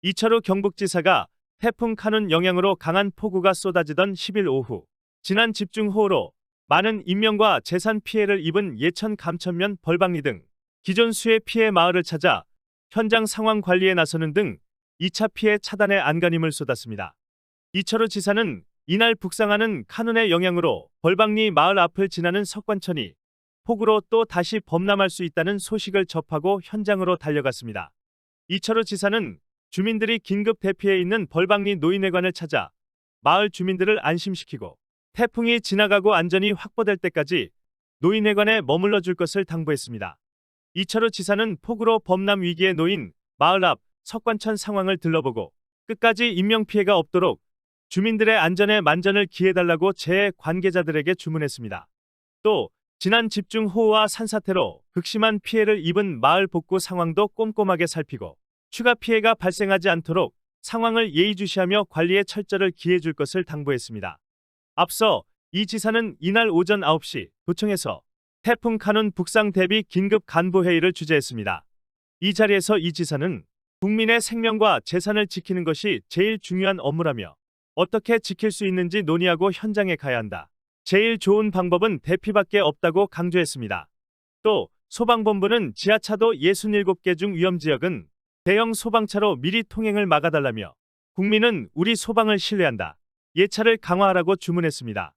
이철우 경북지사가 태풍 카눈 영향으로 강한 폭우가 쏟아지던 10일 오후 지난 집중호우로 많은 인명과 재산 피해를 입은 예천 감천면 벌방리 등 기존 수해 피해 마을을 찾아 현장 상황 관리에 나서는 등 2차 피해 차단에 안간힘을 쏟았습니다. 이철우 지사는 이날 북상하는 카눈의 영향으로 벌방리 마을 앞을 지나는 석관천이 폭우로 또 다시 범람할 수 있다는 소식을 접하고 현장으로 달려갔습니다. 이철우 지사는 주민들이 긴급 대피해 있는 벌방리 노인회관을 찾아 마을 주민들을 안심시키고 태풍이 지나가고 안전이 확보될 때까지 노인회관에 머물러 줄 것을 당부했습니다. 이철우 지사는 폭우로 범람 위기에 놓인 마을 앞 석관천 상황을 들러보고 끝까지 인명피해가 없도록 주민들의 안전에 만전을 기해달라고 재해 관계자들에게 주문했습니다. 또 지난 집중호우와 산사태로 극심한 피해를 입은 마을 복구 상황도 꼼꼼하게 살피고 추가 피해가 발생하지 않도록 상황을 예의주시하며 관리에 철저를 기해 줄 것을 당부했습니다. 앞서 이 지사는 이날 오전 9시 도청에서 태풍 카눈 북상 대비 긴급 간부회의를 주재했습니다. 이 자리에서 이 지사는 국민의 생명과 재산을 지키는 것이 제일 중요한 업무라며 어떻게 지킬 수 있는지 논의하고 현장에 가야 한다. 제일 좋은 방법은 대피밖에 없다고 강조했습니다. 또 소방본부는 지하차도 67개 중 위험지역은 대형 소방차로 미리 통행을 막아달라며 국민은 우리 소방을 신뢰한다. 예차를 강화하라고 주문했습니다.